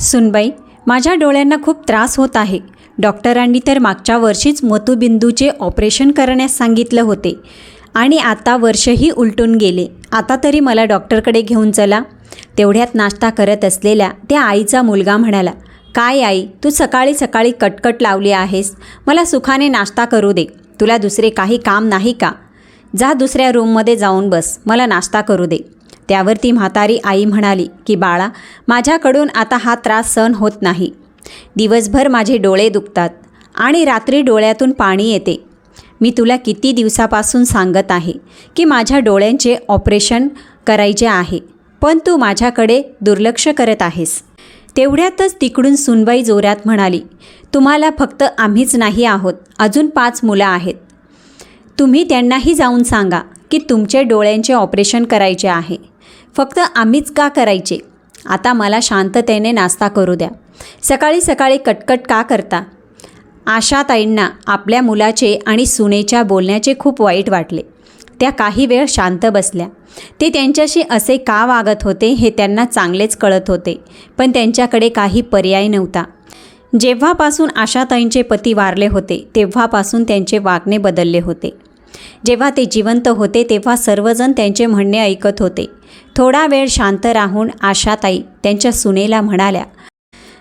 सुनबाई माझ्या डोळ्यांना खूप त्रास होत आहे. डॉक्टरांनी तर मागच्या वर्षीच मोतूबिंदूचे ऑपरेशन करण्यास सांगितलं होते. आणि आता वर्षही उलटून गेले. आता तरी मला डॉक्टरकडे घेऊन चला. तेवढ्यात नाश्ता करत असलेल्या त्या आईचा मुलगा म्हणाला काय आई तू सकाळी सकाळी कटकट लावली आहेस. मला सुखाने नाश्ता करू दे. तुला दुसरे काही काम नाही का? जा दुसऱ्या रूममध्ये जाऊन बस. मला नाश्ता करू दे. त्यावर ती म्हातारी आई म्हणाली की बाळा माझ्याकडून आता हा त्रास सहन होत नाही. दिवसभर माझे डोळे दुखतात आणि रात्री डोळ्यातून पाणी येते. मी तुला किती दिवसापासून सांगत आहे की माझ्या डोळ्यांचे ऑपरेशन करायचे आहे पण तू माझ्याकडे दुर्लक्ष करत आहेस. तेवढ्यातच तिकडून सुनबाई जोरात म्हणाली तुम्हाला फक्त आम्हीच नाही आहोत अजून पाच मुलं आहेत. तुम्ही त्यांनाही जाऊन सांगा की तुमचे डोळ्यांचे ऑपरेशन करायचे आहे. फक्त आम्हीच का करायचे? आता मला शांततेने नाश्ता करू द्या. सकाळी सकाळी कटकट का करता? आशाताईंना आपल्या मुलाचे आणि सुनेच्या बोलण्याचे खूप वाईट वाटले. त्या काही वेळ शांत बसल्या. ते त्यांच्याशी असे का वागत होते हे त्यांना चांगलेच कळत होते पण त्यांच्याकडे काही पर्याय नव्हता. जेव्हापासून आशाताईंचे पती वारले होते तेव्हापासून त्यांचे वागणे बदलले होते. जेव्हा ते जिवंत होते तेव्हा सर्वजण त्यांचे म्हणणे ऐकत होते. थोडा वेळ शांत राहून आशाताई त्यांच्या सुनेला म्हणाल्या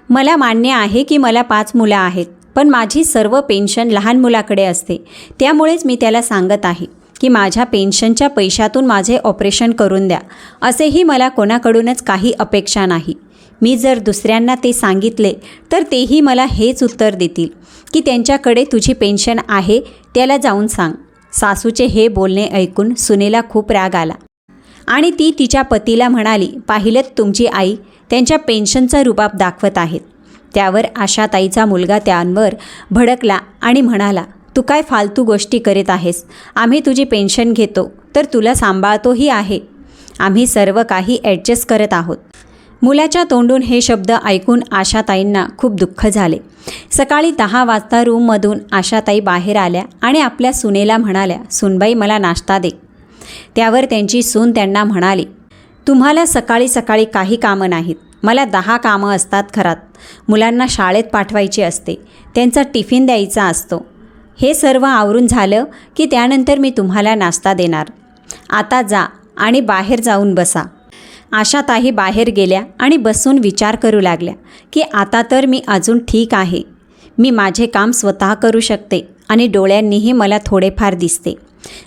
मला मान्य आहे की मला पाच मुलं आहेत पण माझी सर्व पेन्शन लहान मुलाकडे असते. त्यामुळेच मी त्याला सांगत आहे की माझ्या पेन्शनच्या पैशातून माझे ऑपरेशन करून द्या. असेही मला कोणाकडूनच काही अपेक्षा नाही. मी जर दुसऱ्यांना ते सांगितले तर तेही मला हेच उत्तर देतील की त्यांच्याकडे तुझी पेन्शन आहे त्याला जाऊन सांग. सासूचे हे बोलणे ऐकून सुनेला खूप राग आला. आणि ती तिच्या पतीला म्हणाली पाहिलेत तुमची आई त्यांच्या पेन्शनचा रुबाब दाखवत आहेत. त्यावर आशाताईचा मुलगा त्यांवर भडकला आणि म्हणाला तू काय फालतू गोष्टी करीत आहेस? आम्ही तुझी पेन्शन घेतो तर तुला सांभाळतोही आहे. आम्ही सर्व काही ॲडजस्ट करत आहोत. मुलाच्या तोंडून हे शब्द ऐकून आशाताईंना खूप दुःख झाले. सकाळी दहा वाजता रूममधून आशाताई बाहेर आल्या आणि आपल्या सुनेला म्हणाल्या सुनबाई मला नाश्ता दे. त्यावर त्यांची सून त्यांना म्हणाली तुम्हाला सकाळी सकाळी काही कामं नाहीत. मला दहा कामं असतात घरात. मुलांना शाळेत पाठवायची असते. त्यांचा टिफिन द्यायचा असतो. हे सर्व आवरून झालं की त्यानंतर मी तुम्हाला नाश्ता देणार. आता जा आणि बाहेर जाऊन बसा. आशाताही बाहेर गेल्या आणि बसून विचार करू लागल्या की आता तर मी अजून ठीक आहे. मी माझे काम स्वतः करू शकते आणि डोळ्यांनीही मला थोडेफार दिसते.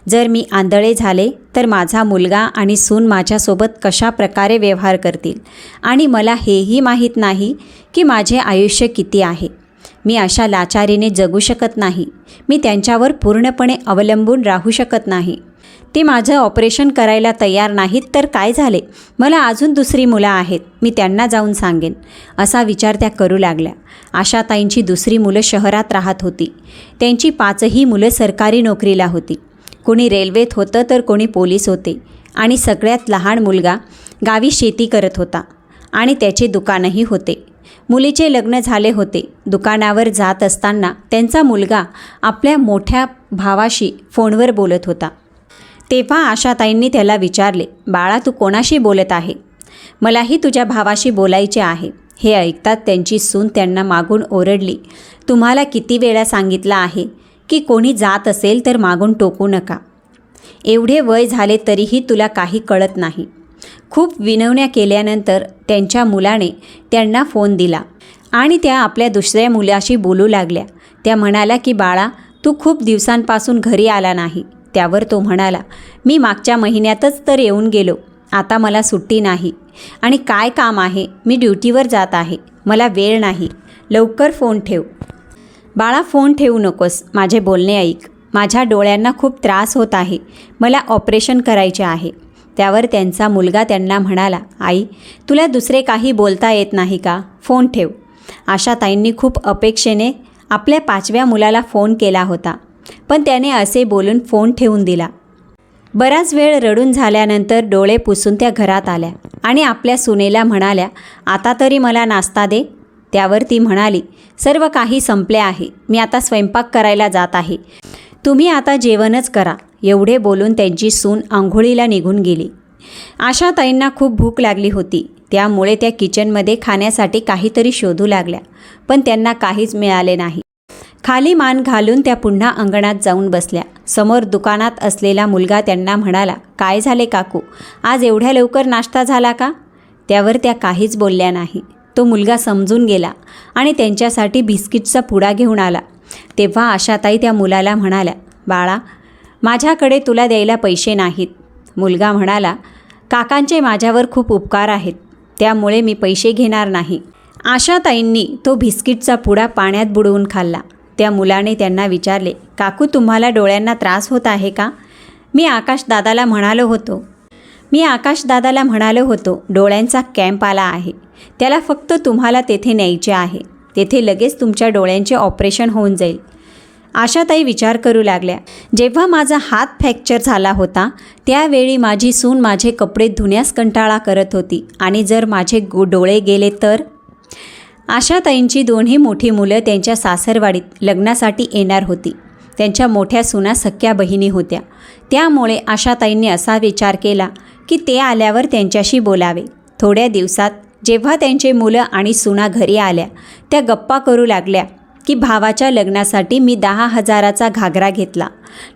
जर मी आंधळे झाले तर माझा मुलगा आणि सून माझ्यासोबत कशा प्रकारे व्यवहार करतील? आणि मला हेही माहीत नाही की माझे आयुष्य किती आहे. मी अशा लाचारीने जगू शकत नाही. मी त्यांच्यावर पूर्णपणे अवलंबून राहू शकत नाही. ते माझं ऑपरेशन करायला तयार नाहीत तर काय झाले? मला अजून दुसरी मुलं आहेत मी त्यांना जाऊन सांगेन असा विचार त्या करू लागल्या. आशाताईंची दुसरी मुलं शहरात राहत होती. त्यांची पाचही मुलं सरकारी नोकरीला होती. कोणी रेल्वेत होतं तर कोणी पोलीस होते. आणि सगळ्यात लहान मुलगा गावी शेती करत होता. आणि त्याचे दुकानही होते. मुलीचे लग्न झाले होते. दुकानावर जात असताना त्यांचा मुलगा आपल्या मोठ्या भावाशी फोनवर बोलत होता. तेव्हा आशाताईंनी त्याला विचारले बाळा तू कोणाशी बोलत आहे? मलाही तुझ्या भावाशी बोलायचे आहे. हे ऐकतात त्यांची सून त्यांना मागून ओरडली तुम्हाला किती वेळा सांगितलं आहे की कोणी जात असेल तर मागून टोकू नका. एवढे वय झाले तरीही तुला काही कळत नाही. खूप विनवण्या केल्यानंतर त्यांच्या मुलाने त्यांना फोन दिला आणि त्या आपल्या दुसऱ्या मुलाशी बोलू लागल्या. त्या म्हणाल्या की बाळा तू खूप दिवसांपासून घरी आला नाही. त्यावर तो म्हणाला मी मागच्या महिन्यातच तर येऊन गेलो. आता मला सुट्टी नाही. आणि काय काम आहे? मी ड्युटीवर जात आहे. मला वेळ नाही. लवकर फोन ठेव. बाळा फोन ठेवू नकोस. माझे बोलणे ऐक. माझ्या डोळ्यांना खूप त्रास होत आहे. मला ऑपरेशन करायचे आहे. त्यावर त्यांचा मुलगा त्यांना म्हणाला आई तुला दुसरे काही बोलता येत नाही का? फोन ठेव. आशाताईंनी खूप अपेक्षेने आपल्या पाचव्या मुलाला फोन केला होता. पण त्याने असे बोलून फोन ठेवून दिला. बराच वेळ रडून झाल्यानंतर डोळे पुसून त्या घरात आल्या आणि आपल्या सुनेला म्हणाल्या आता तरी मला नाश्ता दे. त्यावर ती म्हणाली सर्व काही संपले आहे. मी आता स्वयंपाक करायला जात आहे. तुम्ही आता जेवणच करा. एवढे बोलून त्यांची सून आंघोळीला निघून गेली. आशाताईंना खूप भूक लागली होती. त्यामुळे त्या किचनमध्ये खाण्यासाठी काहीतरी शोधू लागल्या. पण त्यांना काहीच मिळाले नाही. खाली मान घालून त्या पुन्हा अंगणात जाऊन बसल्या. समोर दुकानात असलेला मुलगा त्यांना म्हणाला काय झाले काकू? आज एवढ्या लवकर नाश्ता झाला का? त्यावर त्या काहीच बोलल्या नाही. तो मुलगा समजून गेला आणि त्यांच्यासाठी बिस्किटचा पुडा घेऊन आला. तेव्हा आशाताई त्या मुलाला म्हणाल्या बाळा माझ्याकडे तुला द्यायला पैसे नाहीत. मुलगा म्हणाला काकांचे माझ्यावर खूप उपकार आहेत. त्यामुळे मी पैसे घेणार नाही. आशाताईंनी तो बिस्किटचा पुडा पाण्यात बुडवून खाल्ला. त्या मुलाने त्यांना विचारले काकू तुम्हाला डोळ्यांना त्रास होत आहे का? मी आकाशदादाला म्हणालो होतो. मी आकाशदादाला म्हणालो होतो डोळ्यांचा कॅम्प आला आहे. त्याला फक्त तुम्हाला तेथे न्यायचे आहे. तेथे लगेच तुमच्या डोळ्यांचे ऑपरेशन होऊन जाईल. आशाताई विचार करू लागल्या. जेव्हा माझा हात फ्रॅक्चर झाला होता त्यावेळी माझी सून माझे कपडे धुण्यास कंटाळा करत होती आणि जर माझे गो डोळे गेले तर? आशाताईंची दोन्ही मोठी मुलं त्यांच्या सासरवाडीत लग्नासाठी येणार होती. त्यांच्या मोठ्या सुना सख्या बहिणी होत्या. त्यामुळे आशाताईंनी असा विचार केला की ते आल्यावर त्यांच्याशी बोलावे. थोड्या दिवसात जेव्हा त्यांचे मुलं आणि सुना घरी आल्या त्या गप्पा करू लागल्या की भावाच्या लग्नासाठी मी दहा हजाराचा घागरा घेतला.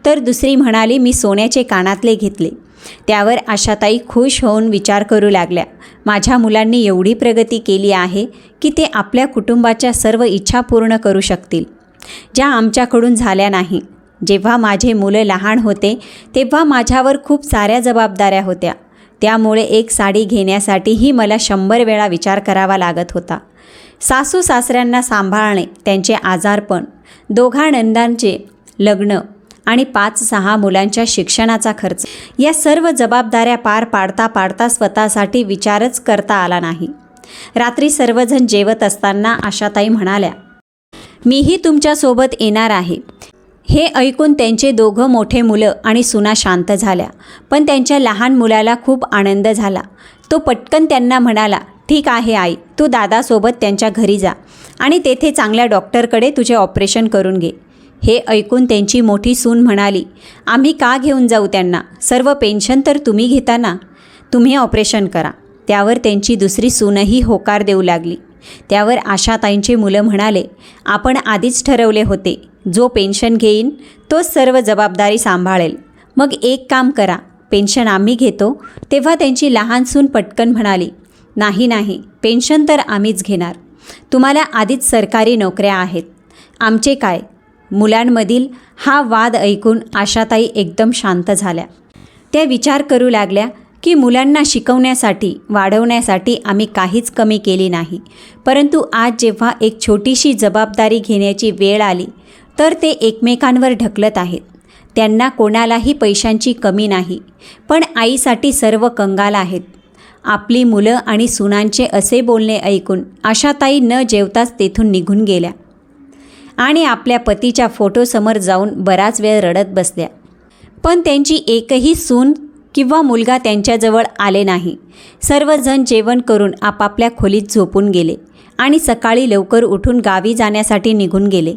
तर दुसरी म्हणाली मी सोन्याचे कानातले घेतले. त्यावर आशाताई खुश होऊन विचार करू लागल्या. माझ्या मुलांनी एवढी प्रगती केली आहे की ते आपल्या कुटुंबाच्या सर्व इच्छा पूर्ण करू शकतील ज्या आमच्याकडून झाल्या नाही. जेव्हा माझे मुलं लहान होते तेव्हा माझ्यावर खूप साऱ्या जबाबदाऱ्या होत्या. त्यामुळे एक साडी घेण्यासाठीही मला शंभर वेळा विचार करावा लागत होता. सासू सासऱ्यांना सांभाळणे त्यांचे आजारपण दोघा नंदांचे लग्न आणि पाच सहा मुलांच्या शिक्षणाचा खर्च. या सर्व जबाबदाऱ्या पार पाडता पाडता स्वतःसाठी विचारच करता आला नाही. रात्री सर्वजण जेवत असताना आशाताई म्हणाल्या मीही तुमच्यासोबत येणार आहे. हे ऐकून त्यांचे दोघं मोठे मुलं आणि सुना शांत झाल्या. पण त्यांच्या लहान मुलाला खूप आनंद झाला. तो पटकन त्यांना म्हणाला ठीक आहे आई तू दादासोबत त्यांच्या घरी जा आणि तेथे चांगल्या डॉक्टरकडे तुझे ऑपरेशन करून घे. हे ऐकून त्यांची मोठी सून म्हणाली आम्ही का घेऊन जाऊ त्यांना? सर्व पेन्शन तर तुम्ही घेता ना? तुम्ही ऑपरेशन करा. त्यावर त्यांची दुसरी सूनही होकार देऊ लागली. त्यावर आशाताईंचे मुलं म्हणाले आपण आधीच ठरवले होते जो पेन्शन घेईन तोच सर्व जबाबदारी सांभाळेल. मग एक काम करा पेन्शन आम्ही घेतो. तेव्हा त्यांची लहान सून पटकन म्हणाली नाही नाही पेन्शन तर आम्हीच घेणार. तुम्हाला आधीच सरकारी नोकऱ्या आहेत. आमचे काय? मुलांमधील हा वाद ऐकून आशाताई एकदम शांत झाल्या. त्या विचार करू लागल्या की मुलांना शिकवण्यासाठी वाढवण्यासाठी आम्ही काहीच कमी केली नाही. परंतु आज जेव्हा एक छोटीशी जबाबदारी घेण्याची वेळ आली तर ते एकमेकांवर ढकलत आहेत. त्यांना कोणालाही पैशांची कमी नाही पण आईसाठी सर्व कंगाल आहेत. आपली मुलं आणि सुनांचे असे बोलणे ऐकून आशाताई न जेवताच तेथून निघून गेल्या. आणि आपल्या पतीच्या फोटोसमोर जाऊन बराच वेळ रडत बसल्या. पण त्यांची एकही सून किंवा मुलगा त्यांच्याजवळ आले नाही. सर्वजण जेवण करून आपापल्या खोलीत झोपून गेले आणि सकाळी लवकर उठून गावी जाण्यासाठी निघून गेले.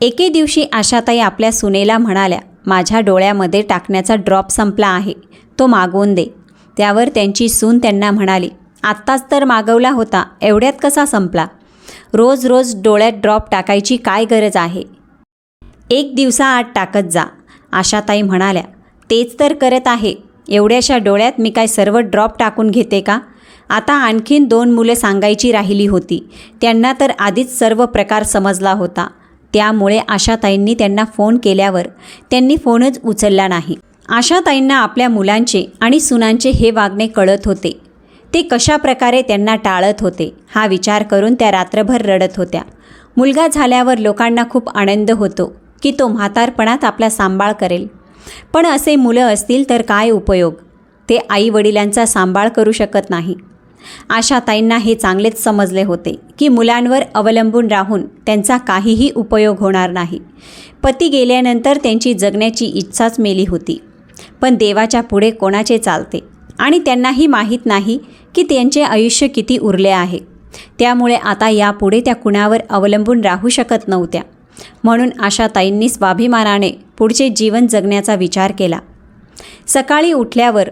एके दिवशी आशाताई आपल्या सुनेला म्हणाल्या माझ्या डोळ्यामध्ये टाकण्याचा ड्रॉप संपला आहे तो मागवून दे. त्यावर त्यांची सून त्यांना म्हणाली आत्ताच तर मागवला होता एवढ्यात कसा संपला? रोज रोज डोळ्यात ड्रॉप टाकायची काय गरज आहे? एक दिवसाआड टाकत जा आशाताई म्हणाल्या. तेच तर करत आहे. एवढ्याशा डोळ्यात मी काय सर्व ड्रॉप टाकून घेते का? आता आणखीन दोन मुले सांगायची राहिली होती. त्यांना तर आधीच सर्व प्रकार समजला होता. त्यामुळे आशाताईंनी त्यांना फोन केल्यावर त्यांनी फोनच उचलला नाही. आशाताईंना आपल्या मुलांचे आणि सुनांचे हे वागणे कळत होते. ते कशा प्रकारे त्यांना टाळत होते हा विचार करून त्या रात्रभर रडत होत्या. मुलगा झाल्यावर लोकांना खूप आनंद होतो की तो म्हातारपणात आपला सांभाळ करेल. पण असे मुलं असतील तर काय उपयोग? ते आई वडिलांचा सांभाळ करू शकत नाही. आशाताईंना हे चांगलेच समजले होते की मुलांवर अवलंबून राहून त्यांचा काहीही उपयोग होणार नाही. पती गेल्यानंतर त्यांची जगण्याची इच्छाच मेली होती. पण देवाच्या पुढे कोणाचे चालते? आणि त्यांनाही माहीत नाही की त्यांचे आयुष्य किती उरले आहे. त्यामुळे आता यापुढे त्या कुणावर अवलंबून राहू शकत नव्हत्या. म्हणून आशाताईंनी स्वाभिमानाने पुढचे जीवन जगण्याचा विचार केला. सकाळी उठल्यावर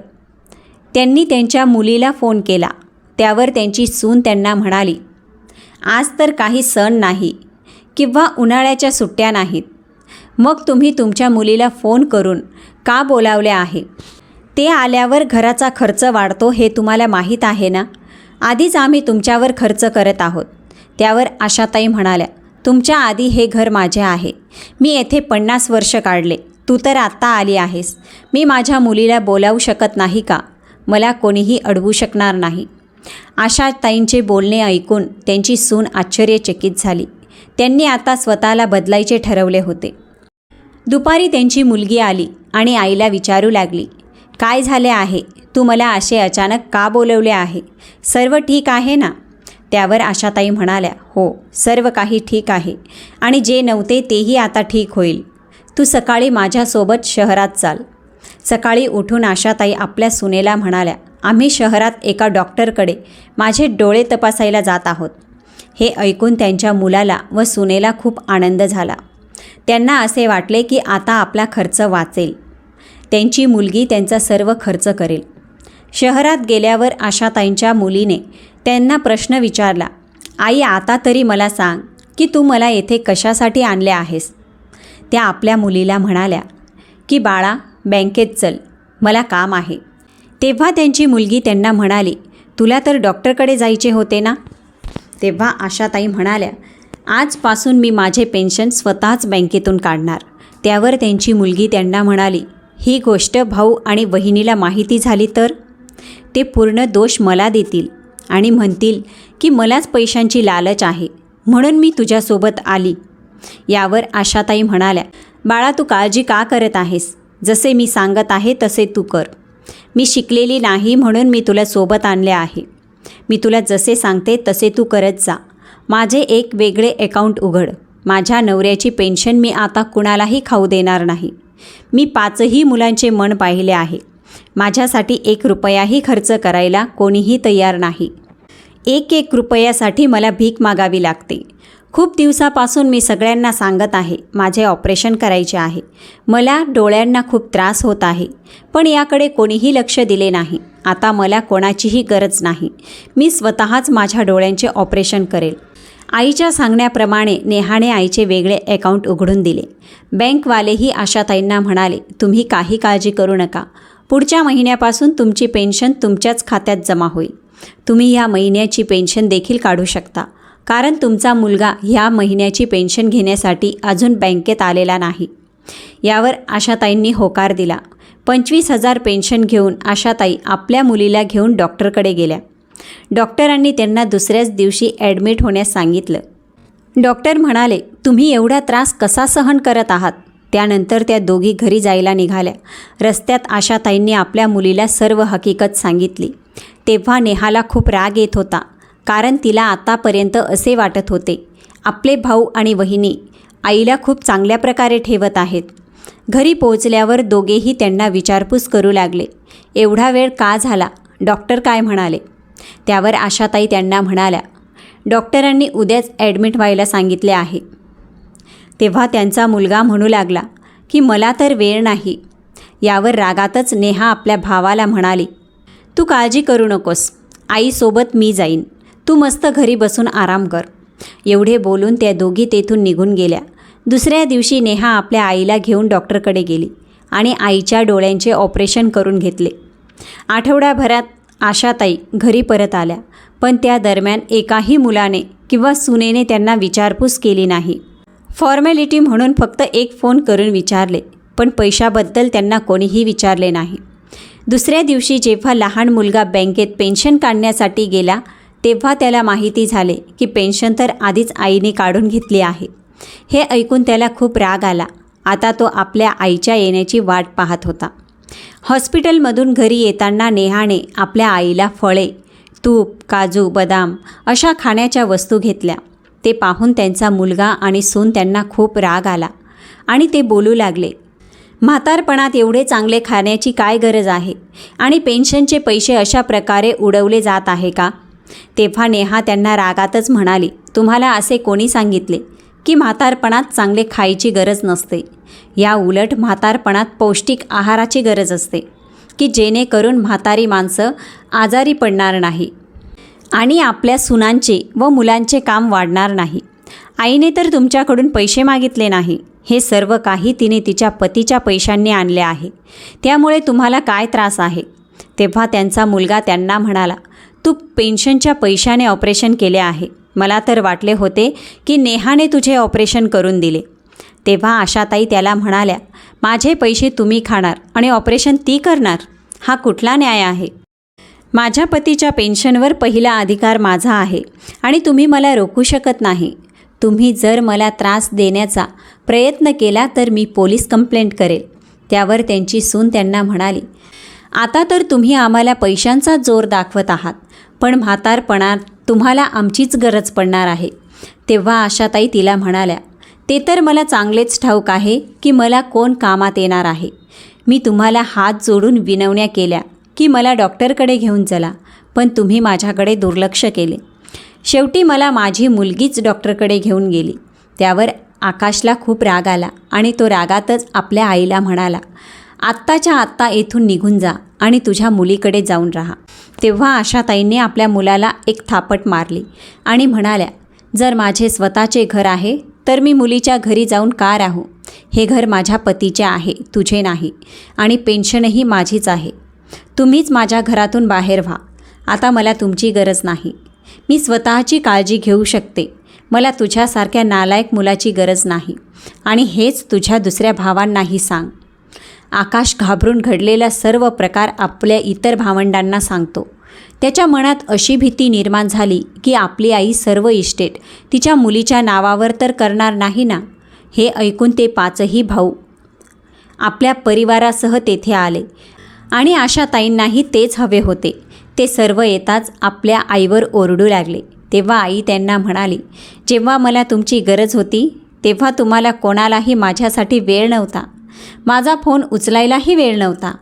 त्यांनी त्यांच्या मुलीला फोन केला. त्यावर त्यांची सून त्यांना म्हणाली आज तर काही सण नाही किंवा उन्हाळ्याच्या सुट्ट्या नाहीत. मग तुम्ही तुमच्या मुलीला फोन करून का बोलावले आहे? ते आल्यावर घराचा खर्च वाढतो हे तुम्हाला माहीत आहे ना? आधीच आम्ही तुमच्यावर खर्च करत आहोत. त्यावर आशाताई म्हणाल्या तुमच्या आधी हे घर माझे आहे. मी येथे पन्नास वर्ष काढले. तू तर आत्ता आली आहेस. मी माझ्या मुलीला बोलावू शकत नाही का? मला कोणीही अडवू शकणार नाही. आशाताईंचे बोलणे ऐकून त्यांची सून आश्चर्यचकित झाली. त्यांनी आता स्वतःला बदलायचे ठरवले होते. दुपारी त्यांची मुलगी आली आणि आईला विचारू लागली काय झाले आहे? तू मला असे अचानक का बोलवले आहे? सर्व ठीक आहे ना? त्यावर आशाताई म्हणाल्या हो सर्व काही ठीक आहे. आणि जे नव्हते तेही आता ठीक होईल. तू सकाळी माझ्यासोबत शहरात चाल. सकाळी उठून आशाताई आपल्या सुनेला म्हणाल्या आम्ही शहरात एका डॉक्टरकडे माझे डोळे तपासायला जात आहोत. हे ऐकून त्यांच्या मुलाला व सुनेला खूप आनंद झाला. त्यांना असे वाटले की आता आपला खर्च वाचेल. त्यांची मुलगी त्यांचा सर्व खर्च करेल. शहरात गेल्यावर आशाताईंच्या मुलीने त्यांना प्रश्न विचारला आई आता तरी मला सांग की तू मला येथे कशासाठी आणले आहेस? त्या आपल्या मुलीला म्हणाल्या की बाळा बँकेत चल मला काम आहे. तेव्हा त्यांची मुलगी त्यांना म्हणाली तुला तर डॉक्टरकडे जायचे होते ना? तेव्हा आशाताई म्हणाल्या आजपासून मी माझे पेन्शन स्वतःच बँकेतून काढणार. त्यावर त्यांची मुलगी त्यांना म्हणाली ही गोष्ट भाऊ आणि वहिनीला माहिती झाली तर? ते पूर्ण दोष मला देतील आणि म्हणतील की मलाच पैशांची लालच आहे म्हणून मी तुझ्यासोबत आली. यावर आशाताई म्हणाल्या बाळा तू काळजी का करत आहेस? जसे मी सांगत आहे तसे तू कर. मी शिकलेली नाही म्हणून मी तुला सोबत आणले आहे. मी तुला जसे सांगते तसे तू करत जा. माझे एक वेगळे अकाउंट उघड. माझ्या नवऱ्याची पेन्शन मी आता कुणालाही खाऊ देणार नाही. मी पाचही मुलांचे मन पाहिले आहे. माझ्यासाठी एक रुपयाही खर्च करायला कोणीही तयार नाही. एक एक रुपयासाठी मला भीक मागावी लागते. खूप दिवसापासून मी सगळ्यांना सांगत आहे माझे ऑपरेशन करायचे आहे. मला डोळ्यांना खूप त्रास होत आहे पण याकडे कोणीही लक्ष दिले नाही. आता मला कोणाचीही गरज नाही. मी स्वतःच माझ्या डोळ्यांचे ऑपरेशन करेल. आईच्या सांगण्याप्रमाणे नेहाने आईचे वेगळे अकाउंट उघडून दिले. बँकवालेही आशाताईंना म्हणाले तुम्ही काही काळजी करू नका. पुढच्या महिन्यापासून तुमची पेन्शन तुमच्याच खात्यात जमा होईल. तुम्ही ह्या महिन्याची पेन्शन देखील काढू शकता. कारण तुमचा मुलगा ह्या महिन्याची पेन्शन घेण्यासाठी अजून बँकेत आलेला नाही. यावर आशाताईंनी होकार दिला. पंचवीस हजार पेन्शन घेऊन आशाताई आपल्या मुलीला घेऊन डॉक्टरकडे गेल्या. डॉक्टरांनी त्यांना दुसऱ्याच दिवशी ॲडमिट होण्यास सांगितलं. डॉक्टर म्हणाले तुम्ही एवढा त्रास कसा सहन करत आहात? त्यानंतर त्या दोघी घरी जायला निघाल्या. रस्त्यात आशाताईंनी आपल्या मुलीला सर्व हकीकत सांगितली. तेव्हा नेहाला खूप राग येत होता कारण तिला आतापर्यंत असे वाटत होते आपले भाऊ आणि वहिनी आईला खूप चांगल्या प्रकारे ठेवत आहेत. घरी पोहोचल्यावर दोघेही त्यांना विचारपूस करू लागले. एवढा वेळ का झाला? डॉक्टर काय म्हणाले. त्यावर आशाताई त्यांना म्हणाल्या डॉक्टरांनी उद्याच ॲडमिट व्हायला सांगितले आहे. तेव्हा त्यांचा मुलगा म्हणू लागला की मला तर वेळ नाही. यावर रागातच नेहा आपल्या भावाला म्हणाली तू काळजी करू नकोस आईसोबत मी जाईन. तू मस्त घरी बसून आराम कर. एवढे बोलून त्या दोघी तेथून निघून गेल्या. दुसऱ्या दिवशी नेहा आपल्या आईला घेऊन डॉक्टरकडे गेली आणि आईच्या डोळ्यांचे ऑपरेशन करून घेतले. आठवड्याभरात आशाताई घरी परत आल्या. पण त्या दरम्यान एकाही मुलाने किंवा सुनेने त्यांना विचारपूस केली नाही. फॉर्मॅलिटी म्हणून फक्त एक फोन करून विचारले पण पैशाबद्दल त्यांना कोणीही विचारले नाही. दुसऱ्या दिवशी जेव्हा लहान मुलगा बँकेत पेन्शन काढण्यासाठी गेला तेव्हा त्याला माहिती झाले की पेन्शन तर आधीच आईने काढून घेतली आहे. हे ऐकून त्याला खूप राग आला. आता तो आपल्या आईच्या येण्याची वाट पाहत होता. हॉस्पिटलमधून घरी येताना नेहाने आपल्या आईला फळे तूप काजू बदाम अशा खाण्याच्या वस्तू घेतल्या. ते पाहून त्यांचा मुलगा आणि सून त्यांना खूप राग आला आणि ते बोलू लागले म्हातारपणात एवढे चांगले खाण्याची काय गरज आहे? आणि पेन्शनचे पैसे अशा प्रकारे उडवले जात आहे का? तेव्हा नेहा त्यांना रागातच म्हणाली तुम्हाला असे कोणी सांगितले? की म्हातारपणात चांगले खायची गरज नसते. या उलट म्हातारपणात पौष्टिक आहाराची गरज असते की जेणेकरून म्हातारी माणसं आजारी पडणार नाही आणि आपल्या सुनांचे व मुलांचे काम वाढणार नाही. आईने तर तुमच्याकडून पैसे मागितले नाही. हे सर्व काही तिने तिच्या पतीच्या पैशांनी आणले आहे. त्यामुळे तुम्हाला काय त्रास आहे? तेव्हा त्यांचा मुलगा त्यांना म्हणाला तू पेन्शनच्या पैशाने ऑपरेशन केले आहे. मला तर वाटले होते की नेहाने तुझे ऑपरेशन करून दिले. तेव्हा आशाताई त्याला म्हणाल्या माझे पैसे तुम्ही खाणार आणि ऑपरेशन ती करणार? हा कुठला न्याय आहे? माझ्या पतीच्या पेन्शनवर पहिला अधिकार माझा आहे आणि तुम्ही मला रोखू शकत नाही. तुम्ही जर मला त्रास देण्याचा प्रयत्न केला तर मी पोलीस कंप्लेंट करेल. त्यावर त्यांची सून त्यांना म्हणाली आता तर तुम्ही आम्हाला पैशांचा जोर दाखवत आहात पण म्हातारपणात तुम्हाला आमचीच गरज पडणार आहे. तेव्हा आशाताई तिला म्हणाल्या ते तर मला चांगलेच ठाऊक आहे की मला कोण कामात येणार आहे. मी तुम्हाला हात जोडून विनवण्या केल्या की मला डॉक्टरकडे घेऊन चला पण तुम्ही माझ्याकडे दुर्लक्ष केले. शेवटी मला माझी मुलगीच डॉक्टरकडे घेऊन गेली. त्यावर आकाशला खूप राग आला आणि तो रागातच आपल्या आईला म्हणाला आत्ताच्या आत्ता येथून निघून जा आणि तुझ्या मुलीकडे जाऊन राहा. तेव्हा आशाताईंनी आपल्या मुलाला एक थापट मारली आणि म्हणाल्या जर माझे स्वतःचे घर आहे तर मी मुलीच्या घरी जाऊन का राहू? हे घर माझ्या पतीचे आहे तुझे नाही आणि पेन्शनही माझीच आहे. तुम्हीच माझ्या घरातून बाहेर व्हा. आता मला तुमची गरज नाही. मी स्वतःची काळजी घेऊ शकते. मला तुझ्यासारख्या नालायक मुलाची गरज नाही आणि हेच तुझ्या दुसऱ्या भावांनाही सांग. आकाश घाबरून घडलेला सर्व प्रकार आपल्या इतर भावंडांना सांगतो. त्याच्या मनात अशी भीती निर्माण झाली की आपली आई सर्व इस्टेट तिच्या मुलीच्या नावावर तर करणार नाही ना? हे ऐकून ते पाचही भाऊ आपल्या परिवारासह तेथे आले आणि आशाताईंनाही तेच हवे होते. ते सर्व येताच आपल्या आईवर ओरडू लागले. तेव्हा आई त्यांना म्हणाली जेव्हा मला तुमची गरज होती तेव्हा तुम्हाला कोणालाही माझ्यासाठी वेळ नव्हता. माझा फोन उचलायलाही वेळ नव्हता.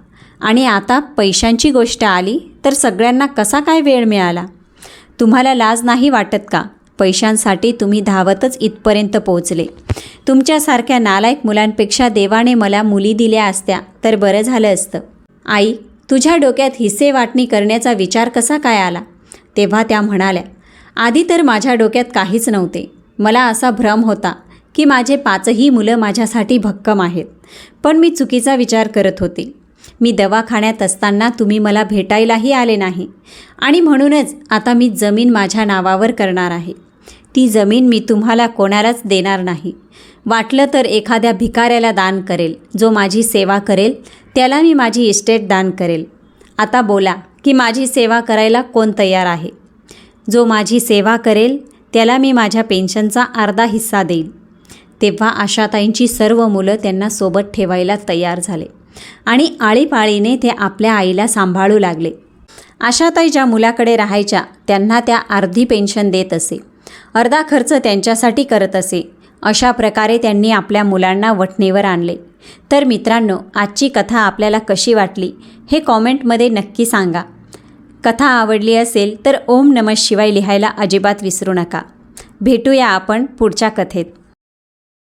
आणि आता पैशांची गोष्ट आली तर सगळ्यांना कसा काय वेळ मिळाला? तुम्हाला लाज नाही वाटत का? पैशांसाठी तुम्ही धावतच इथपर्यंत पोहोचले. तुमच्यासारख्या नालायक मुलांपेक्षा देवाने मला मुली दिल्या असत्या तर बरं झालं असतं. आई तुझ्या डोक्यात हिस्से वाटणी करण्याचा विचार कसा काय आला? तेव्हा त्या म्हणाल्या आधी तर माझ्या डोक्यात काहीच नव्हते. मला असा भ्रम होता. की माझे पाचही मुलं माझ्यासाठी भक्कम आहेत. पण मी चुकीचा विचार करत होते. मी दवाखान्यात असताना तुम्ही मला भेटायलाही आले नाही. आणि म्हणूनच आता मी जमीन माझ्या नावावर करणार आहे. ती जमीन मी तुम्हाला कोणालाच देणार नाही. वाटलं तर एखाद्या भिकाऱ्याला दान करेल. जो माझी सेवा करेल त्याला मी माझी इस्टेट दान करेल. आता बोला की माझी सेवा करायला कोण तयार आहे? जो माझी सेवा करेल त्याला मी माझ्या पेन्शनचा अर्धा हिस्सा देईल. तेव्हा आशाताईंची सर्व मुलं त्यांना सोबत ठेवायला तयार झाले. आणि आळीपाळीने ते आपल्या आईला सांभाळू लागले. आशाताई ज्या मुलाकडे राहायच्या त्यांना त्या अर्धी पेन्शन देत असे. अर्धा खर्च त्यांच्यासाठी करत असे. अशा प्रकारे त्यांनी आपल्या मुलांना वठणीवर आणले. तर मित्रांनो आजची कथा आपल्याला कशी वाटली हे कॉमेंटमध्ये नक्की सांगा. कथा आवडली असेल तर ओम नमः शिवाय लिहायला अजिबात विसरू नका. भेटूया आपण पुढच्या कथेत.